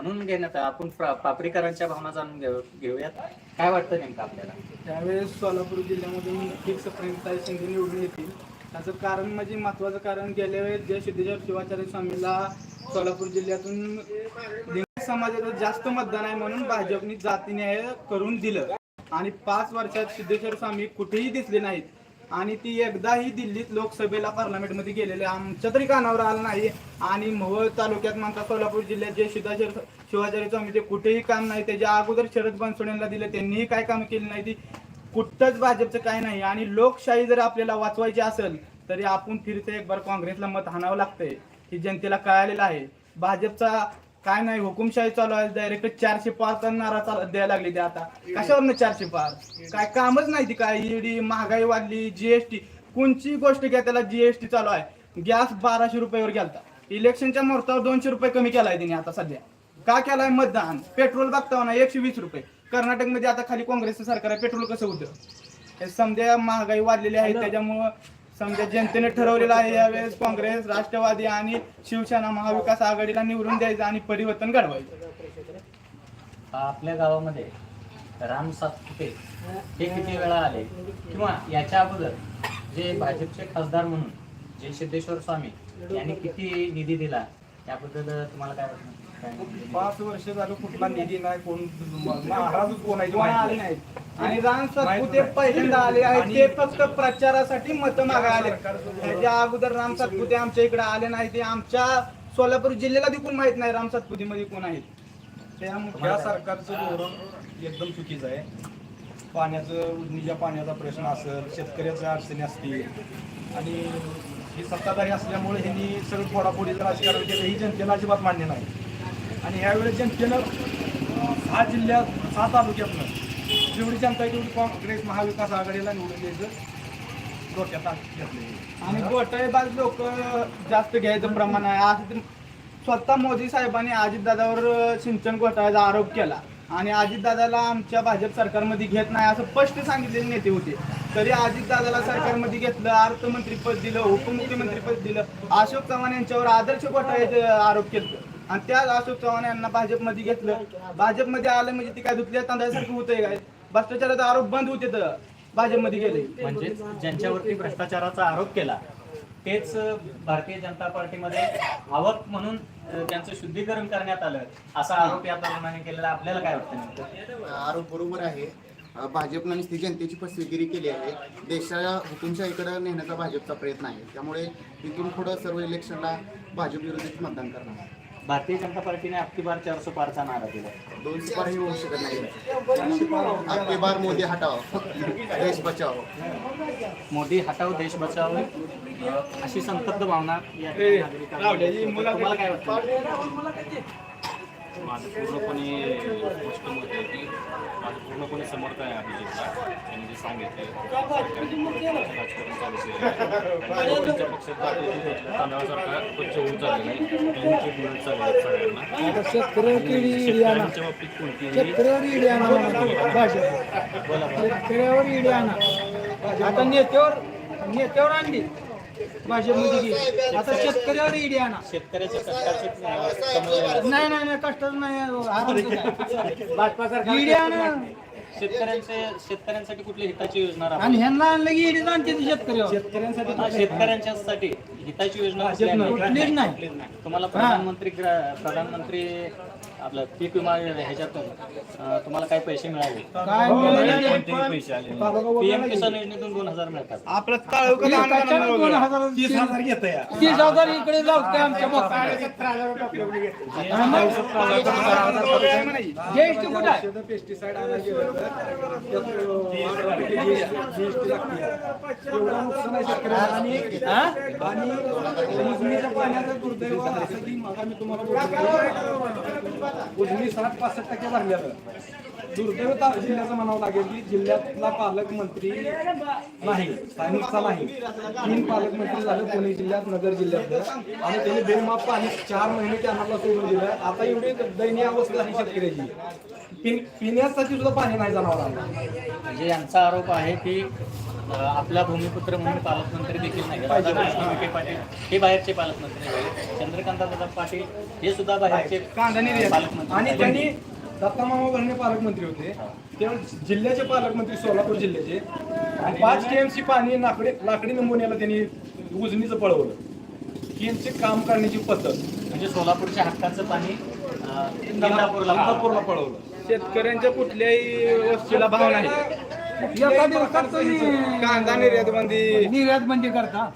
म्हणून घेण्यात आपण प्रा- पापरीकरांच्या भावना जाणून घेऊ घेऊयात. काय वाटतं नेमकं आपल्याला? त्यावेळेस सोलापूर जिल्ह्यामधून फिक्स प्रेमताई शिंदे निवडून येतील. त्याचं कारण म्हणजे महत्वाचं कारण गेल्या वेळेस जय सिद्धेश्वर शिवाचार्य स्वामीला सोलापूर जिल्ह्यातून समाजाचं जास्त मतदान आहे म्हणून भाजपने जातीने करून दिलं. आणि पाच वर्षात सिद्धेश्वर स्वामी कुठेही दिसले नाहीत. आणि ती एकदाही दिल्लीत लोकसभेला पार्लमेंटमध्ये गेलेले आमच्या तरी कानावर आलं नाही. आणि मोहोळ तालुक्यात म्हणता सोलापूर जिल्ह्यात जे शिवाजी शिवाचार्य चौमीचे कुठेही काम नाही त्याच्या अगोदर शरद बनसोडेंना दिलं त्यांनीही काय काम केली नाही ती कुठंच भाजपचं काय नाही. आणि लोकशाही जर आपल्याला वाचवायची असेल तरी आपण फिरते एक बार काँग्रेसला मत हाणावं लागतंय हे जनतेला कळालेलं आहे. भाजपचा काय नाही हुकुमशाही चालू आहे डायरेक्ट चारशे पाच नारा चाल द्यायला लागली ते आता. कशावरनं चारशे पाच? काय कामच नाही ती काय ईडी महागाई वाढली जीएसटी कोणची गोष्ट घ्या त्याला जीएसटी चालू आहे. गॅस बाराशे रुपयावर गेलता. इलेक्शनच्या मुहूर्तावर दोनशे रुपये कमी केलाय तिने आता सध्या. का केलाय? मतदान. पेट्रोल बघता ना एकशे वीस रुपये. कर्नाटकमध्ये आता खाली काँग्रेसचं सरकार आहे पेट्रोल कसं होतं? समजा महागाई वाढलेली आहे त्याच्यामुळं समजा जनतेने ठरवलेलं आहे यावेळेस काँग्रेस राष्ट्रवादी आणि शिवसेना महाविकास आघाडीला निवडून द्यायचं आणि परिवर्तन घडवायचं. आपल्या गावामध्ये राम सातपुते हे किती वेळा आले? किंवा याच्या अगोदर जे भाजपचे खासदार म्हणून जे सिद्धेश्वर स्वामी यांनी किती निधी दिला त्याबद्दल तुम्हाला काय वाटतं? पाच वर्ष झालं कुठला निधी नाही कोण महाराजच कोणाची माहिती आणि राम सातपुते पहिल्यांदा आले आहेत ते फक्त प्रचारासाठी मत मागा आले. त्याच्या अगोदर राम सातपुते आमच्या इकडे आले नाही ते आमच्या सोलापूर जिल्ह्याला देखील माहीत नाही राम सातपुते मध्ये कोण आहेत. त्यामुळे या सरकारचं धोरण एकदम चुकीचं आहे. पाण्याचं उजनीच्या पाण्याचा प्रश्न असेल शेतकऱ्याच्या अडचणी असतील. आणि ही सत्ताधारी असल्यामुळे ह्यांनी सगळं फोडाफोडीचं राजकारण केलं ही जनतेला अजिबात मान्य नाही. आणि यावेळेस जनतेनं सहा जिल्ह्यात सहा तालुक्यातनं जेवढी जनता आहे तेवढी काँग्रेस महाविकास आघाडीला निवडून द्यायचं डोक्यात घेतलं आणि घोटाळेबाज लोक जास्त घ्यायचं प्रमाण आहे. आज स्वतः मोदी साहेबांनी अजितदादावर सिंचन घोटाळ्याचा आरोप केला. आणि अजितदादाला आमच्या भाजप सरकारमध्ये घेत नाही असं स्पष्ट सांगितलेले नेते होते. तरी अजितदादाला सरकारमध्ये घेतलं अर्थमंत्रीपद दिलं उपमुख्यमंत्रीपद दिलं. अशोक चव्हाण यांच्यावर आदर्श घोटाळ्याचे आरोप केले आणि त्या अशोक चव्हाण यांना भाजपमध्ये घेतलं. भाजपमध्ये आलं म्हणजे ती काय दुखल्या तांदळासारखं होतंय काय? भ्रष्टाचाराचा आरोप बंद होते तर भाजपमध्ये गेले. म्हणजे ज्यांच्यावरती भ्रष्टाचाराचा आरोप केला तेच भारतीय जनता पार्टीमध्ये आवक म्हणून त्यांचं शुद्धीकरण करण्यात आलं. असा आरोप या तरुणाने केलेला आपल्याला काय वाटतं? आरोप बरोबर आहे. भाजपनं नुसती जनतेची फसवेगिरी केली आहे. देशाला हुकुमशाहीकडे नेण्याचा भाजपचा प्रयत्न आहे. त्यामुळे इथून पुढं सर्व इलेक्शनला भाजप विरोधीच मतदान करणार. भारतीय जनता पार्टीने अबकी बार चारशे पारचा नारा दिला. दोन सुपारही होऊ शकत नाही. आपके बार मोदी हटाव. देश बचाव. मोदी हटाव देश बचाव. अशी संतप्त भावना तुम्हाला काय वाटतं? माझं पूर्णपणे स्पष्ट मत आहे की माझं पूर्णपणे समर्थ आहे अभिजितला त्यांनी जे सांगितलं तांदळासारखा स्वच्छ होऊन चाललेला आहे. त्यांचे मिळत चालले आहेत सगळ्यांना. शेतकऱ्यांच्या बाबतीत कोणतीही शेतकऱ्यावर आणा आता नेत्यावर नेत्यावर आणली आता शेतकऱ्यावर आणा. शेतकऱ्याच्या नाही नाही नाही कष्टच नाही ईडी आणा. शेतकऱ्यांचे शेतकऱ्यांसाठी कुठली हिताची योजना आणि राबवली? ह्यांना आणलं की ईडी आणते ती शेतकऱ्यावर. शेतकऱ्यांसाठी हा, शेतकऱ्यांच्यासाठी हिताची योजना? कुठलीच नाही. तुम्हाला प्रधानमंत्री ग्रा- प्रधानमंत्री आपलं पीक विमा ह्याच्यातून तुम्हाला काय पैसे मिळाले? काय मिळालं? कोणतेही पैसे आले नाही. पीएम किसान योजनेतून दोन हजार मिळतात. आपलं दोन हजार तीस हजार घेत या. तीस हजार इकडे आमच्या ज्येष्ठ कुठं पेस्टिसाइड आणि पाण्याचं दुर्दैव असं की मग मी तुम्हाला बोलतो. उजनी साठ पासष्ट टक्के भरलेलं दुर्दैव ता- जिल्ह्याचं म्हणावं लागेल की जिल्ह्यातला पालकमंत्री नाही स्थानिकचा नाही. तीन पालकमंत्री झाले पुणे जिल्ह्यात नगर जिल्ह्यात. आणि त्यांनी बेमाप पाणी चार महिने कॅनलला सोडून दिलं. आता एवढी दयनीय अवस्था झाली शेतकऱ्याची. पिण्यासाठी सुद्धा पाणी नाही जनावरांना म्हणजे यांचा आरोप आहे की आपला भूमिपुत्र म्हणून पालकमंत्री देखील नाही. राधाकृष्ण विखे पाटील हे बाहेरचे पालकमंत्री झाले चंद्रकांत दादा पाटील हे सुद्धा बाहेरचे पालकमंत्री आणि. त्यांनी दत्ता मामा भरणे पालकमंत्री होते. त्यावेळी जिल्ह्याचे पालकमंत्री सोलापूर जिल्ह्याचे. आणि पाच टीएमसी पाणी लाकडी लाकडी नमुन्याला त्यांनी उजनीचं पळवलं यांची काम करण्याची पद्धत. म्हणजे सोलापूरच्या हक्काचं पाणी इंदापूरला पळवलं शेतकऱ्यांच्या कुठल्याही वस्तूला भाव नाही. एका दिवसात तुम्ही कांदा निर्यात बंदी निर्यात बंदी करता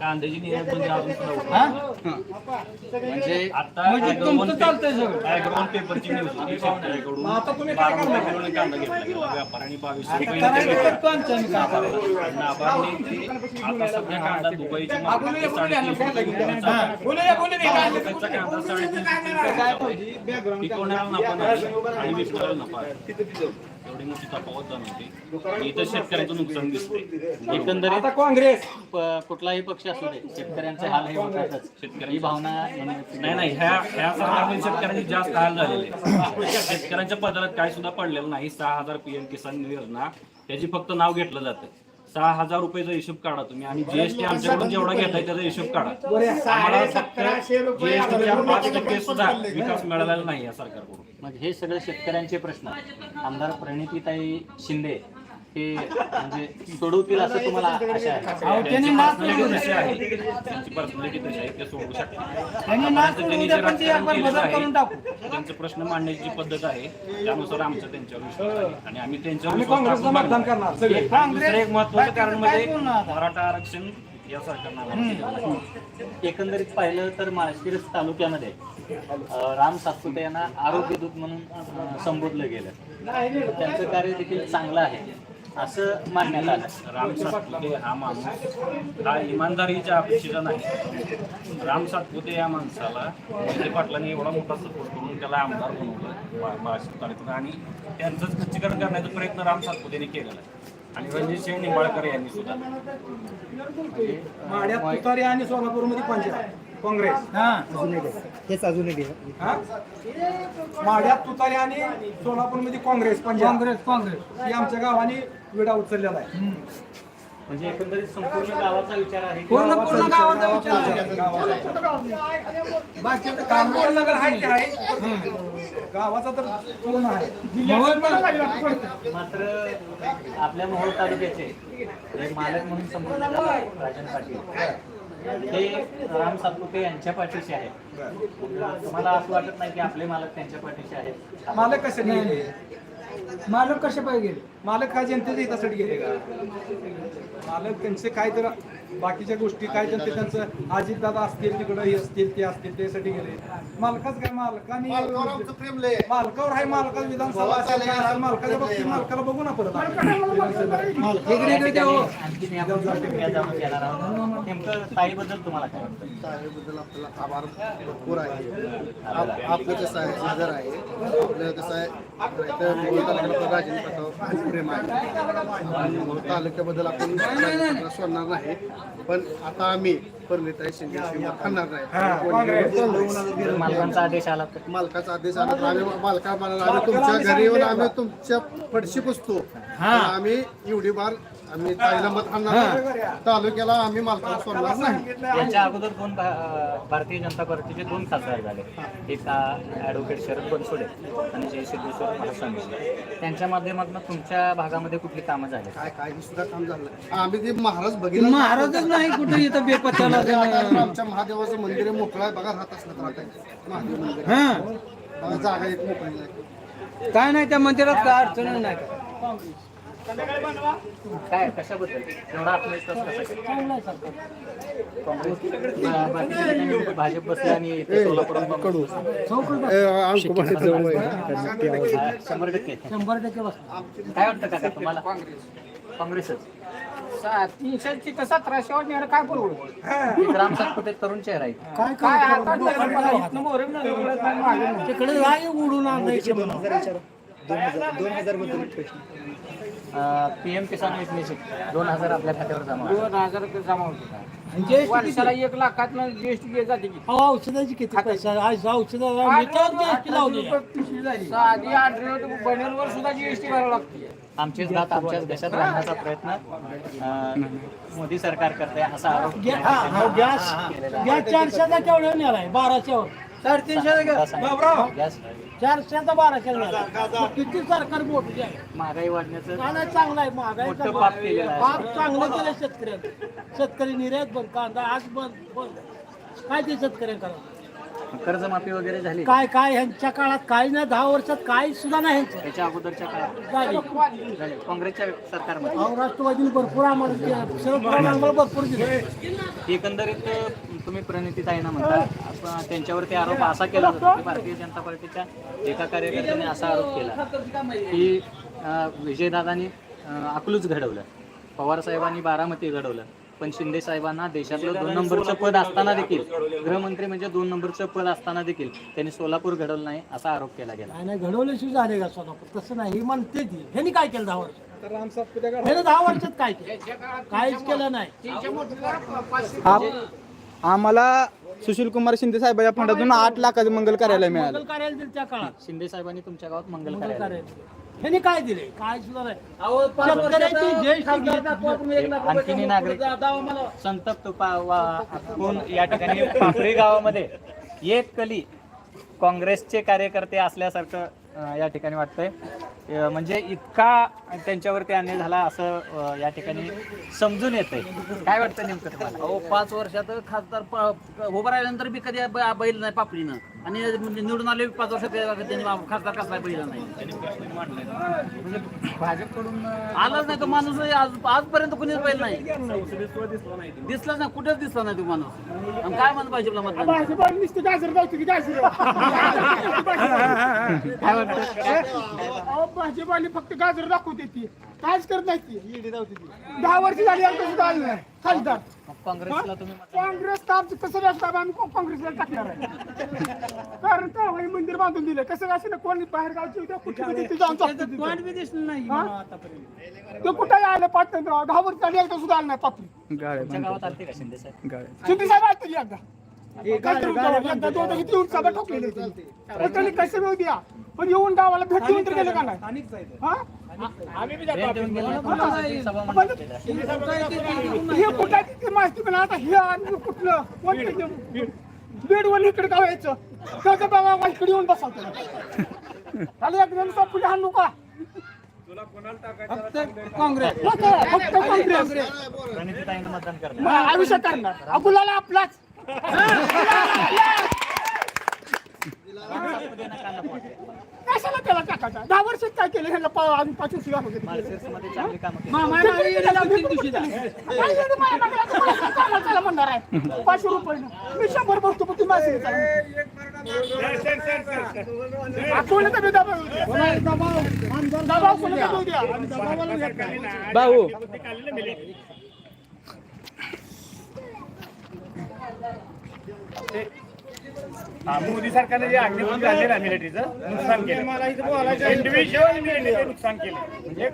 कांद्याची निर्यात बंदी अजून होत हा? म्हणजे आता म्हणजे तुमचं चालतंय सगळं. ॲग्रोवन पेपरची न्यूज होती शेतकऱ्याकडून मग आता तुम्ही काय बारा करणार? रुपये किलोने कांदा घेतला गेला व्यापाऱ्यांनी बावीसशे रुपये करायला घेतला. तर पंचावन्न काय करायचं? नाबार्डने ते आता सध्या कांदा दुबईची मार्केट आहे साडेतीनशे रुपये किलोचा. हा, बोलूया, बोलूया. बारा रुपयाचा कांदा साडेतीनशे रुपये किलोचा. पिकवण्याला नफा नाही आणि विकण्याला नफा आहे. एवढी मोठी तफावत जाणवते इथं शेतकऱ्याचं नुकसान दिसते एकंदरीत आता काँग्रेस कुठलाही पक्ष असू दे शेतकऱ्यांचे हाल हे होतातच शेतकरी भावना नाही नाही ह्या ह्या सरकारमध्ये शेतकऱ्यांचे जास्त हाल झालेले. शेतकऱ्यांच्या पदरात काय सुद्धा पडलेलं नाही. सहा हजार पीएम किसान योजना त्याची फक्त नाव घेतलं जातं. सहा हजार रुपयेचा हिशोब काढा तुम्ही आणि जीएसटी आमच्याकडून जेवढा घेताय त्याचा हिशोब काढा. आम्हाला फक्त जीएसटीच्या पाच टक्के सुद्धा विकास मिळालेला नाही या सरकारकडून. मग हे सगळे शेतकऱ्यांचे प्रश्न. आमदार प्रणितीताई शिंदे हे म्हणजे सोडवतील असं तुम्हाला आशा आहे. त्यांची पर्सनॅलिटी तशी आहे. त्यांची पर्सनॅलिटी तशी आहे ते सोडू शकतात त्यांनी नाच आतापर्यंत त्यांनी उद्या जे पण ते राजकारण आपण केलेलं बदल करून टाकू. आहे त्यांचे प्रश्न मांडण्याची जी पद्धत आहे त्यानुसार आमचा त्यांच्यावर विश्वास आहे. आणि आम्ही त्यांच्यावर आम्ही विश्वास काँग्रेसला टाकून मतदान मागणार. करणार सगळे. आणि दुसरं एक महत्वाचं कारण म्हणजे बोलणार? मराठा आरक्षण या सरकारनं. एकंदरीत पाहिलं तर माळशिरस तालुक्यामध्ये अं, राम सातपुते यांना आरोग्य दूत म्हणून अं, संबोधलं गेलं. त्यांचं कार्य देखील चांगलं आहे. असं मानण्यात आलं. राम सातपुते हा माणूस हा इमानदारीच्या अपेक्षेचा नाही. राम सातपुते या माणसाला मोहिते पाटलांनी एवढा मोठा सपोर्ट करून त्याला आमदार बनवलं महाराष्ट्र तालुक्यात आणि त्यांचंच खच्चीकरण करण्याचा प्रयत्न राम सातपुतेने केलेला आहे. आणि सिंह निंबाळकर यांनी सुद्धा. माड्यात तुतारी आणि सोलापूरमध्ये पंचायत काँग्रेस. हेच अजून हा? माड्यात तुतारी आणि सोलापूरमध्ये काँग्रेस पंजाब काँग्रेस काँग्रेस. ही आमच्या गावाने विडा उचललेला आहे. म्हणजे एकंदरीत संपूर्ण गावाचा विचार आहे पूर्ण पूर्ण गावाचा विचार आहे. बाकीचं काम नगर आहे ते आहे. गावाचा तर पूर्ण आहे. मात्र आपल्या मोहोळ तालुक्याचे मालक म्हणून संबोधले जातात, राजन पाटील हे राम सातपुते यांच्या पाठीशी आहे तुम्हाला असं वाटत नाही की आपले मालक त्यांच्या पाठीशी आहेत? मालक कसे गेले मालक कसे पाहिजे? गेले मालक काय जनतेच्या हितासाठी गेले का? मालक त्यांचे काय तर बाकीच्या गोष्टी काय त्यांचे त्यांचं अजितदादा असतील तिकडं हे असतील ते असतील त्यासाठी गेले. मालकाच काय मालकाने मालकावर आहे मालकाच विधानसभा असेल काय असेल मालकाच्या बाबतीत मालकाला बघू ना परत तुम्हाला काय आपल्याला आभार भरपूर आहे. आप- आपलं कसं आहे आपलं कसं आहे राजेंद्र प्रताप प्रेम आहे. तालुक्याबद्दल आपण सोडणार नाही. पण आता आम्ही परमिताई शिंदे खाणार नाही. मालकांचा आदेश आला तर. मालकाचा आदेश आला तर आम्ही मालका म्हणाला आम्ही तुमच्या घरी येऊन आम्ही तुमच्या पडशी पुसतो. आम्ही एवढी बार आम्ही ताईला मत आणणार. तालुक्याला आम्ही मालकाला सोडणार नाही. याच्या अगोदर दोन भा- भारतीय जनता पार्टीचे दोन खासदार झाले. एक ॲडव्होकेट शरद बनसोडे आणि जय सिद्धेश्वर महास्वामी त्यांच्या माध्यमातून तुमच्या भागामध्ये कुठली कामं झाली? काय काय सुद्धा काम झालं नाही. आम्ही ते महाराज बघितलं. महाराजच नाही कुठे इथं बेपत्याला आमच्या महादेवाचं मंदिर आहे मोकळं आहे. बघा राहत असलं तर आता महादेव मंदिर आहे. जागा एक मोकळी आहे. काय नाही त्या मंदिरात काय अडचण नाही. काय कशाबद्दल? एवढा आत्मविश्वास कसा भाजप बसले आणि शंभर टक्के शंभर टक्के काय वाटतं काका तुम्हाला? काँग्रेसच. तीनशे नेलं काय एक राम सातपुते तरुण चेहरा आहे. काय काय? आता नाही नाही मागे. तिकडे राय उडून आणायचे पीएम किसान योजनेचे दोन हजार आपल्या खात्यावर जमा. दोन हजार रुपये जमा होते वर्षाला एक लाखात जीएसटी जाते की? औषधाची किती पैसा? आज औषधाला साधी आठ बनेलवर सुद्धा जीएसटी भरावं लागते. आमचीच जात आमच्याच देशात घालण्याचा प्रयत्न. अं, मोदी सरकार करते असा आरोप गॅ- हा, हा, गॅस गॅस चारशेचा नेलाय बाराशेवर. साडेतीनशे गॅस. चारशेचा बाराशे किती सरकार मोठं आहे? महागाई वाढण्याचं काय नाही चांगलं आहे. महागाई मोठं चांगलं पाप आहे. केलेलं आहे. पाप चांगलं केलं शेतकऱ्यांचं शेतकरी निर्यात बंद कांदा आज बंद बंद. काय ते शेतकऱ्यांकडे कर्जमाफी वगैरे झाली. काय काय ह्यांच्या काळात काही नाही दहा वर्षात काही सुद्धा नाही ह्यांचं. त्याच्या अगोदरच्या काळात. झाली. झाली. काँग्रेसच्या सरकारमध्ये. अहो राष्ट्रवादीने भरपूर आम्हाला केलं. शरद पवार आम्हाला भरपूर दिले. एकंदरीत तुम्ही प्रणिती ताईंना म्हणता त्यांच्यावरती आरोप असा केला जातो की भारतीय जनता पार्टीच्या एका कार्यकर्त्याने असा आरोप केला की विजयदादांनी अं, अकलूज घडवलं. पवार साहेबांनी बारामती घडवलं. पण शिंदे साहेबांना देशातलं दोन नंबरचं पद असताना देखील गृहमंत्री म्हणजे दोन नंबरचं पद असताना देखील त्यांनी सोलापूर घडवलं नाही असा आरोप केला गेला. नाही घडवल्याशिवाय झाले का सोलापूर? तसं नाही ही म्हणते ती ह्यांनी काय केलं दहा वर्ष तर राम सातपुते ह्याने दहा वर्षात काय केलं? काहीच केलं नाही. आम्हाला सुशील कुमार शिंदे साहेबांच्या फंडातून आठ लाखाचं मंगल कार्यालय मिळालं. मंगल कार्यालय दिलं त्या काळात. शिंदे साहेबांनी तुमच्या गावात मंगल मंगल कार्यालय कार्यालय. ह्यांनी काय दिले? काय सुद्धा नाही. शेतकऱ्याची ज्येष्ठ गीत- आणखीन नागरिक. संतप्त पा- वा- कोण या ठिकाणी पापरी गावामध्ये एक कली काँग्रेसचे कार्यकर्ते असल्यासारखं या ठिकाणी वाटतंय. म्हणजे इतका त्यांच्यावरती अन्याय झाला असं या ठिकाणी समजून येतंय. काय वाटतं नेमकं तुम्हाला? अहो पाच वर्षात खासदार प- उभं राहिल्यानंतर बी कधी ब- बैल नाही पापडीनं. आणि म्हणजे निवडून आले पाच वर्षात त्यांनी खासदार कसला बैल नाही. भाजपकडून आलाच नाही तो माणूस आज आजपर्यंत कुणीच बैल नाही. दिसलाच नाही कुठेच दिसला नाही तो माणूस. आणि काय म्हणत भाजपला मतदान? भाजपाने फक्त गाजर दाखवते ती. कायच करत नाही ती. दहा वर्ष झाली आलं नाही. खासदार. काँग्रेसला तुम्ही मतदान काँग्रेस तर आमचं कसं असतं आम्ही को- काँग्रेसला टाकणार आहे. कारण काय होईल मंदिर बांधून दिलं? कसं असं ना कोणी बाहेर गावची होत्या कुठे तिथे जाऊन चालतं तिथं. हा? ते कुठे आलं पाठ दहा वर्ष झाली एकदा सुद्धा आलं नाही पापरी तुमच्या गावात आलते का शिंदे साहेब? शिंदे साहेब आले तरी एकदा. सभा ठोकलेली होती. पण त्यांनी कसे येऊ द्या? पण येऊन गावाला भेट देऊन तर गेलं का नाही? हा? पण. हे. कुठं आहे? माहिती पण आता हे आणि कुठलं? कोणतं ते? बेडवर इकडे का व्हायचं त्याचं बाबा इकडे येऊन बसवतो खाली एक पुढे हाणू का? फक्त काँग्रेस. फक्त काँग्रेस. मग आयुष्य करणार. अबुलाला आपलाच. कशाला त्याला टाकायचा दहा वर्षात काय केलं ह्याला पा- आम्ही पाच वर्ष काय माझ्या म्हणणार आहे पाचशे रुपये मी शंभर बसतो पण ती मासे कोणाचा बी दबाव येऊ द्या. दबाव कोणाचा बी येऊ द्या. आणि दबावाला येत नाही. भाऊ मोदी सरकारने जे अग्निपथ काढले ना मिलिटरीचं नुकसान केलं. इंडिव्हिज्युअल मिलिटरीचं नुकसान केलं. म्हणजे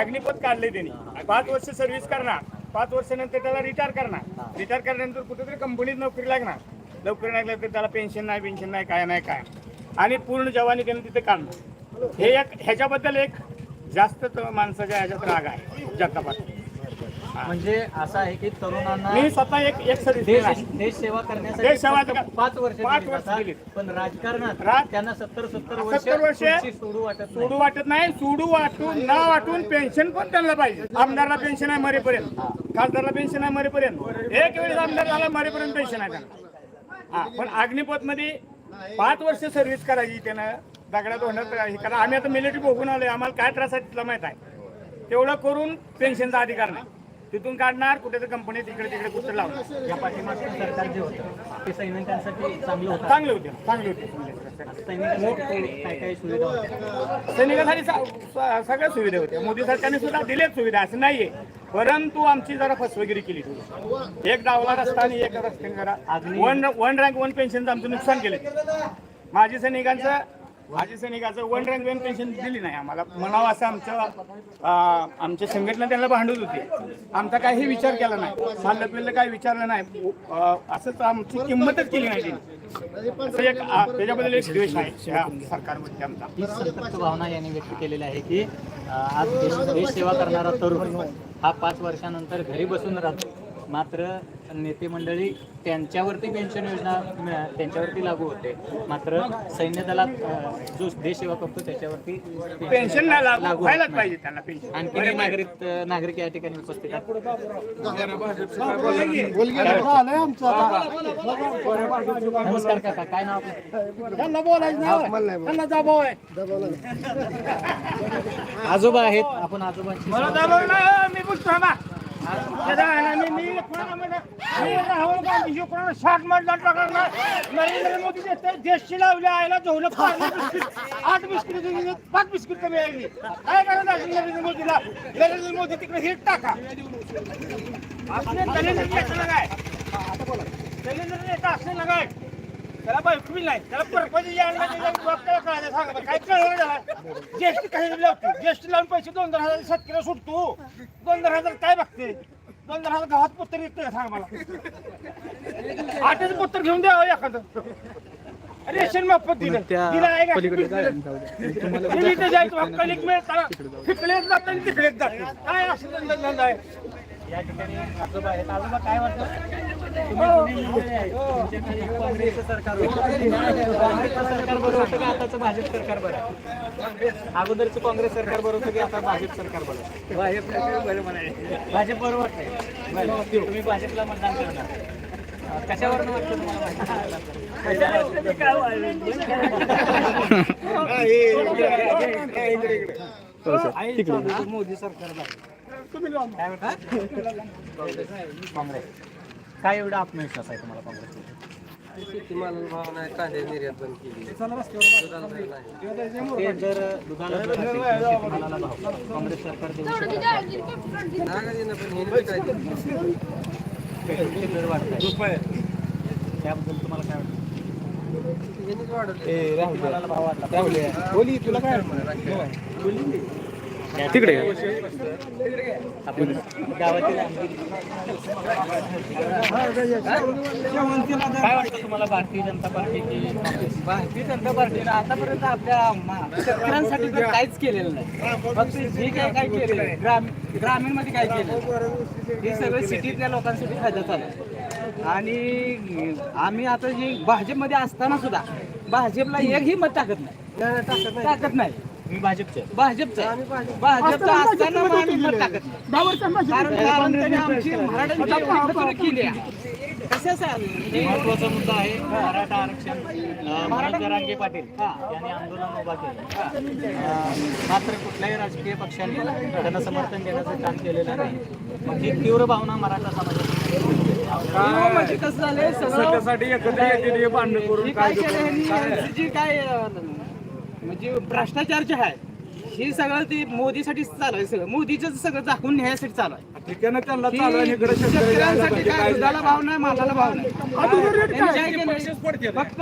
अग्निपथ काढले त्यांनी. पाच वर्ष सर्व्हिस करणार. पाच वर्षानंतर त्याला रिटायर करणार. रिटायर केल्यानंतर कुठेतरी कंपनीत नोकरी लागणार. नोकरी लागल्या तर त्याला पेन्शन नाही पेन्शन नाही काय नाही काय आणि पूर्ण जवानी त्यांनी तिथे काढणार हे एक ह्याच्याबद्दल एक जास्त माणसाच्या ह्याच्यात राग आहे. जगतापासून म्हणजे असं आहे की तरुणांना मी स्वतः एक एक सर्व्हिस देश देश सेवा करण्यासाठी देश सेवा फक्त पाच वर्ष पाच दिली वर्ष जातात. दिली. पण राजकारणात राज- त्यांना सत्तर सत्तर वर्ष 70 वर्ष खुर्ची सोडू वाटत नाही. सोडू वाटत नाही. सोडू वाटून ना वाटून पेन्शन पण त्यांना पाहिजे? आमदारला पेन्शन आहे मरेपर्यंत. खासदारला पेन्शन आहे मरेपर्यंत. एक वेळेस आमदार झाला मरेपर्यंत पेन्शन आहे त्यांना. हा पण अग्निपथमध्ये पाच वर्ष सर्व्हिस करायची त्यानं. दगडात होण्यात हे करा. आम्ही आता मिलिटरी बघून आलोय. आम्हाला काय त्रास आहे तिथला माहीत आहे. तेवढं करून पेन्शनचा अधिकार नाही. तिथून काढणार कुठे कंपनी तिकडे तिकडे कुठे लावणार. या पाठीमागचं सरकार जे होतं ते सैनिकांसाठी चांगलं होतं. चांगले होते चांगले होते. सैनिकांसाठी काय काय सुविधा होत्या? सैनिकांसाठी स- स- सगळ्या सुविधा होत्या. मोदी सरकारने सुद्धा दिलेत सुविधा असं नाहीये. परंतु आमची जरा फसवेगिरी केली थोडी. एक डावला रस्ता आणि एक रस्त्याने जरा वन वन रँक वन पेन्शनचं आमचं नुकसान केलं. माजी सैनिकांचं माजी सैनिकाचं वन रँक वन पेन्शन दिली नाही आम्हाला. म्हणावं असं आमचं आमच्या संघटना त्यांना भांडत होती. आमचा काही विचार केला नाही. खाल्लं पिल्लं काही विचारलं नाही. असंच आमची किंमतच केली नाही त्यांनी. एक त्याच्याबद्दल एक द्वेष आहे या सरकारमध्ये आमचा. ही संतप्त भावना यांनी व्यक्त केलेली आहे की आज देश सेवा करणारा तरुण हा पाच वर्षानंतर घरी बसून राहतो. मात्र नेते मंडळी त्यांच्यावरती पेन्शन योजना मिळा- त्यांच्यावरती लागू होते. मात्र सैन्य दलात जो देश सेवा करतो त्याच्यावरती पेन्शन लागू व्हायलाच. पाहिजे त्यांना पेन्शन. आणखी नागरिक नागरिक या ठिकाणी उपस्थित नमस्कार काका काय नाव आजोबा आहेत आपण आजोबांशी मला दबाव मी मी कोणाला टाकणार नरेंद्र मोदी देशची लावले आयला झोलं बिस्किट आठ बिस्किट दिली पाच बिस्किट कमी आली काय करायचं नरेंद्र मोदीला? नरेंद्र मोदी तिकडे हे टाका. असले नरेंद्र नेत्याला काय नरेंद्र नेता असले ना त्याला बायको नाही. त्याला त्याला कळायचं सांगा बरं, काय कळलं त्याला? ज्येष्ठ काही लावतो. ज्येष्ठ लावून पैसे दोन दोन हजार शेतकऱ्याला सुटतो दोन दोन हजार काय बघते? दोन दोन हजार गावात पत्तर येत नाही सांग मला. आठच पत्तर घेऊन द्यावं एखादं. रेशन माफत दिलं. दिलं आहे का? इथे जायचं कलिक तिकडेच जात आणि तिकडेच जाते. काय असं धंदा आहे? या ठिकाणी आजोबा आहेत. आजोबा काय वाटतं एक काँग्रेसचं सरकार होतं. काँग्रेसचं सरकार बरं होतं का? आताचं भाजप सरकार बरं? अगोदरचं काँग्रेस सरकार बरं होतं की आता भाजप सरकार बरं आहे? भाजप बरोबर. तुम्ही भाजपला मतदान करणार. अं, कशावरून वाटतं तुम्हाला भाजप? मोदी सरकारला? काँग्रेस. काय एवढा आत्मविश्वास आहे तुम्हाला काँग्रेस शेतीमालाला भाव नाही कांदे निर्यात बंद केली ते जर दुधाला दर असेल किंवा शेतमालाला भाव काँग्रेस सरकार देऊ शकत नाही. पण हे काय पेट्रोलचे दर वाढत आहेत. त्याबद्दल तुम्हाला काय वाटतं? शेतमालाला भाव वाढला. तुला काय तिकडे आपण काय वाटतं तुम्हाला भारतीय जनता पार्टीची? भारतीय जनता पार्टीनं आतापर्यंत आपल्या शेतकऱ्यांसाठी तर काहीच केलेलं नाही. फक्त जे काय काय केलेलं ग्राम ग्रामीणमध्ये काय केलं हे सगळं सिटीतल्या लोकांसाठी फायदा झाला. आणि आम्ही आता जे भाजपमध्ये असताना सुद्धा भाजपला एकही मत टाकत नाही. टाकत नाही. तुम्ही भाजपचे. भाजपचं. भाजपचं. असताना मग आम्ही मत टाकत. नाही कारण कारण त्यांनी आमची मराठ्यांची एवढी फसवणूक केली आहे कशासाठी महत्त्वाचा मुद्दा आहे. मराठा आरक्षण. अं, मनोज जरांगे पाटील यांनी आंदोलन उभा केलं. अं, मात्र कुठल्याही राजकीय पक्षाने त्यांना समर्थन देण्याचं काम केलेलं नाही. मग ही तीव्र भावना मराठा समाजात म्हणजे कसं झालंय सगळं त्यासाठी एकत्र येते हे भांडण करून हे काय केलं ह्यांनी? यांची जी काय अं, म्हणजे भ्रष्टाचार जे आहे हे सगळं ते मोदीसाठी चालू आहे सगळं. मोदीचं सगळं दाखवून न्यायासाठी चालू आहे. ठिकाणं त्यांना की चालू आहे आणि इकडे शेतकरी शेतकऱ्यांसाठी काय दुधाला भाव नाही मालाला भाव नाही. त्यांनी काय केलंय? फक्त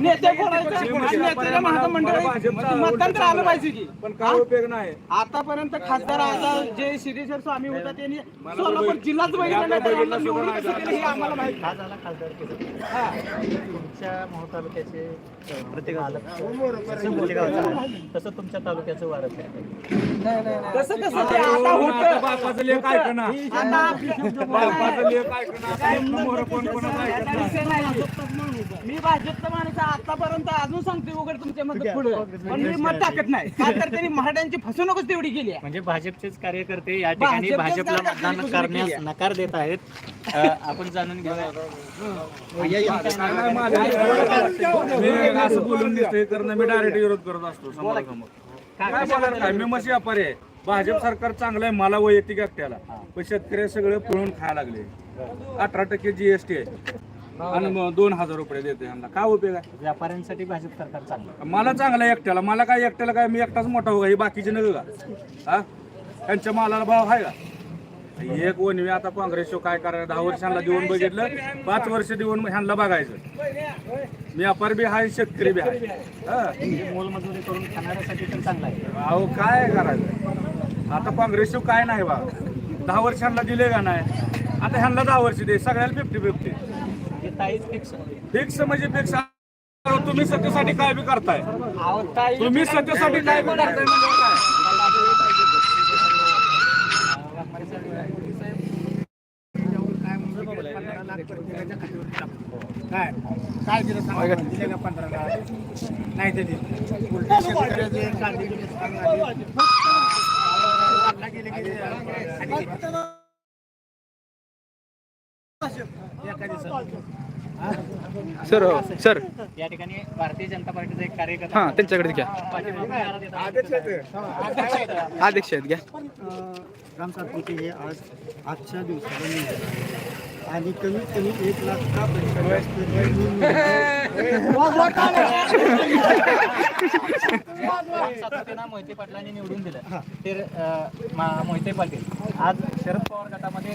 नेते बोलायचं आणि नेत्याला महामंडळ मतदान तर आलं पाहिजे की. पण काय उपयोग नाही. आतापर्यंत खासदार आता जे सिद्धेश्वर स्वामी होता त्यांनी सोलापूर जिल्हाच बघितला नाही तर यांना निवडून कसं केलं हे आम्हाला माहिती. हा झाला खासदार तुमच्या मोह तालुक्याचे अं, प्रत्येक आलं. जसं आहे, तसं तुमच्या तालुक्याचं वारं फिरतंय. कसं कसं ते आता होतं बापाचं लेख ऐकणं नाही. मी भाजपचा माणूस. आतापर्यंत अजून सांगते वगैरे तुमच्या मध्ये पुढे. पण मी मत टाकत नाही. का तर त्यांनी मराठ्यांची फसवणूकच तेवढी केली आहे. म्हणजे भाजपचे कार्यकर्ते या ठिकाणी भाजपचेच भाजपला मतदान करण्यास. नकार देत आहेत. आपण जाणून घेऊया. मी असं बोलून दिसतोय कारण मी डायरेक्ट विरोध करत असतो समोरासमोर. काय बोलायला काय मी मशी व्यापारी आहे. भाजप सरकार चांगलं आहे मला वैयक्तिक एकट्याला. पण शेतकरी सगळे पळून खायला लागले. अठरा टक्के जीएसटी आहे. आणि मग दोन हजार रुपये देते यांना काय उपयोग आहे? व्यापाऱ्यांसाठी भाजप सरकार चांगलं. मला चांगलं आहे एकट्याला. मला काय एकट्याला काय मी एकटाच मोठा होगा हे बाकीचे नग का? हा? त्यांच्या मालाला भाव आहे का? एक वनवे आता काँग्रेस काय करायला दहा वर्षांना देऊन बघितलं. पाच वर्ष देऊन ह्यांना बघायचं. मी अपार बी आहे शेतकरी बी हा. म्हणजे मोलमजुरी करून खाणाऱ्यासाठी तर चांगला आहे. अहो काय करायचं? आता काँग्रेस काय नाही बा. दहा वर्षांना दिले का नाही? आता ह्यांना दहा वर्ष दे सगळ्याला फिफ्टी फिफ्टी म्हणजे फिक्स फिक्स म्हणजे फिक्स तुम्ही सत्तेसाठी काय बी करताय? तुम्ही सत्तेसाठी काय बी करताय म्हणजे काय? काय? काय दिलं सांगा? दिले का पंधरा लाख नाही दिले. Sir sir. या ठिकाणी भारतीय जनता पार्टीचा एक कार्यकर्ता हां त्यांच्याकडे घ्या. अध्यक्ष आहेत घ्या. राम सातपुते हे आज आजच्या दिवसाला आणि कमीत कमी एक लाख का? सातपुतेंना मोहिते पाटलांनी निवडून दिलं. ते अं, मा- मोहिते पाटील. आज शरद पवार गटामध्ये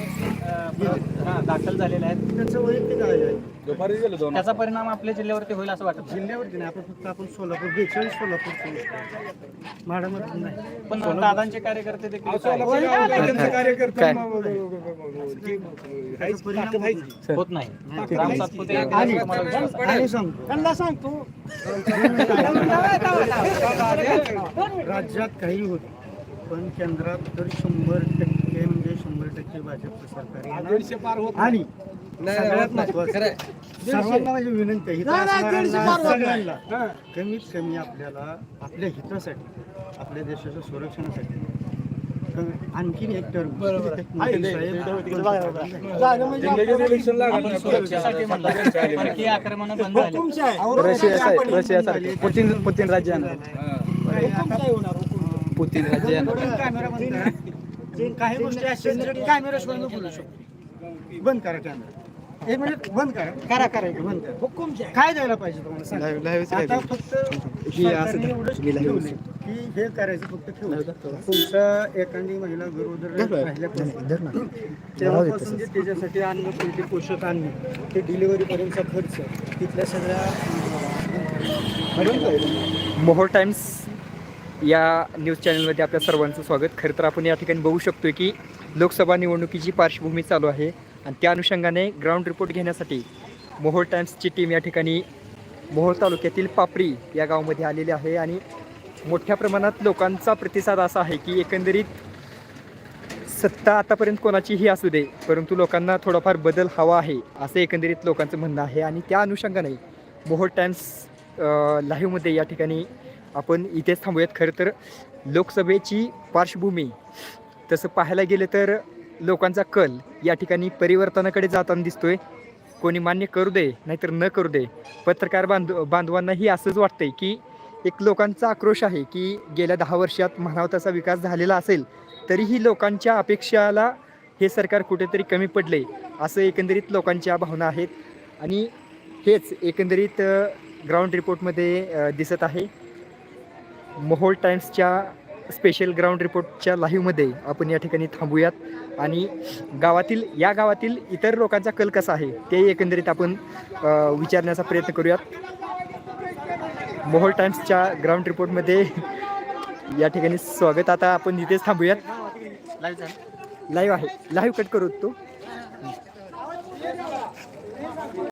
हा, दाखल झालेले आहेत. त्यांचं वैयक्तिक आहे. दुपारी गेलो दोन त्याचा परिणाम आपल्या जिल्ह्यावरती होईल असं वाटत. नाही. जिल्ह्यावरती नाही आपण फक्त आपण सोलापूर बेचाळीस सोलापूर म्हाडामध्ये नाही. पण दादांचे कार्यकर्ते देखील आहेत. काय? होत नाही. राम सातपुते? आणि त्यांना सांगतो. राज्यात काही होत पण केंद्रात तर शंभर टक्के म्हणजे शंभर टक्के भाजपचं सरकार येणार. आणि सगळ्यात महत्वाचं सर्वांना माझी विनंती आहे सगळ्यांना कमीत कमी आपल्याला आपल्या हितासाठी आपल्या देशाच्या संरक्षणासाठी आणखीन एक टर्म इलेक्शन आपण सुरक्षेसाठी म्हणलं परकीय आक्रमण बंद झाली रशिया रशियासारखे पुतीन पुतीन राज्य पुतीन राज्य येणार कॅमेरा बंद करा काही गोष्टी अशा आहेत ज्या कॅमेरा शिवाय न बोलू शकतो बंद करा कॅमेरा एक मिनिट बंद करा. करा करा बंद करा. हुकुम काय द्यायला पाहिजे तुम्हाला? फक्त की हे करायचं फक्त तुमचा एखादी महिला गरोदर राहिल्यापासून तेव्हापासून जे त्याच्यासाठी अन्न पुरते पोषक अन्न ते डिलिव्हरी पर्यंतचा खर्च तिथल्या सगळ्या मोहोळ टाइम्स या न्यूज चॅनलमध्ये आपल्या सर्वांचं स्वागत. खरं तर आपण या ठिकाणी बघू शकतो की लोकसभा निवडणुकीची पार्श्वभूमी चालू आहे आणि त्या अनुषंगाने ग्राउंड रिपोर्ट घेण्यासाठी मोहोळ टाईम्सची टीम या ठिकाणी मोहोळ तालुक्यातील पापरी या गावामध्ये आलेली आहे आणि मोठ्या प्रमाणात लोकांचा प्रतिसाद असा आहे की एकंदरीत सत्ता आतापर्यंत कोणाचीही असू दे परंतु लोकांना थोडाफार बदल हवा आहे असं एकंदरीत लोकांचं म्हणणं आहे. आणि त्या अनुषंगाने मोहोळ टाईम्स लाईव्हमध्ये या ठिकाणी आपण इथेच थांबूयात. खरं तर लोकसभेची पार्श्वभूमी तसं पाहायला गेलं तर लोकांचा कल या ठिकाणी परिवर्तनाकडे जाताना दिसतोय. कोणी मान्य करू दे नाहीतर न करू दे. पत्रकार बांधव बांधवांनाही असंच वाटतंय की एक लोकांचा आक्रोश आहे की गेल्या दहा वर्षात म्हणावा तसा विकास झालेला असेल तरीही लोकांच्या अपेक्षाला हे सरकार कुठेतरी कमी पडले असं एकंदरीत लोकांच्या भावना आहेत. आणि हेच एकंदरीत ग्राउंड रिपोर्टमध्ये दिसत आहे. मोहोळ टाइम्सच्या स्पेशल ग्राउंड रिपोर्टच्या लाईव्हमध्ये आपण या ठिकाणी थांबूयात. आणि गावातील या गावातील इतर लोकांचा कल कसा आहे ते एकंदरीत आपण विचारण्याचा प्रयत्न करूयात. मोहोळ टाइम्सच्या ग्राउंड रिपोर्टमध्ये या ठिकाणी स्वागत. आता आपण इथेच थांबूयात. लाईव्ह आहे. लाईव्ह कट करू तो.